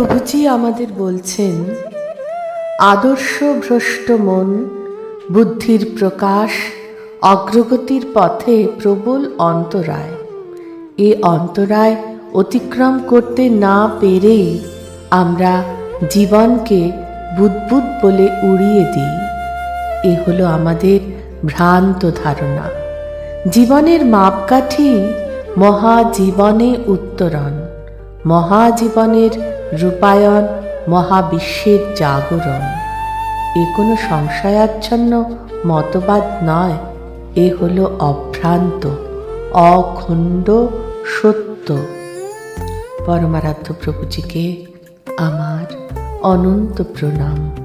প্রভুজি আমাদের বলছেন, আদর্শ ভ্রষ্ট মন, বুদ্ধির প্রকাশ, অগ্রগতির পথে প্রবল অন্তরায়। এ অন্তরায় অতিক্রম করতে না পেরে আমরা জীবনকে বুদ্বুদ বলে উড়িয়ে দিই। এ হলো আমাদের ভ্রান্ত ধারণা। জীবনের মাপকাঠি মহাজীবনে উত্তরণ। মহাজীবনের রূপায়ণ মহাবিশ্বের জাগরণ। এ কোনো সংশয়াচ্ছন্ন মতবাদ নয়, এ হল অভ্রান্ত, অখণ্ড সত্য। পরমারাধ্য প্রভুজিকে আমার অনন্ত প্রণাম।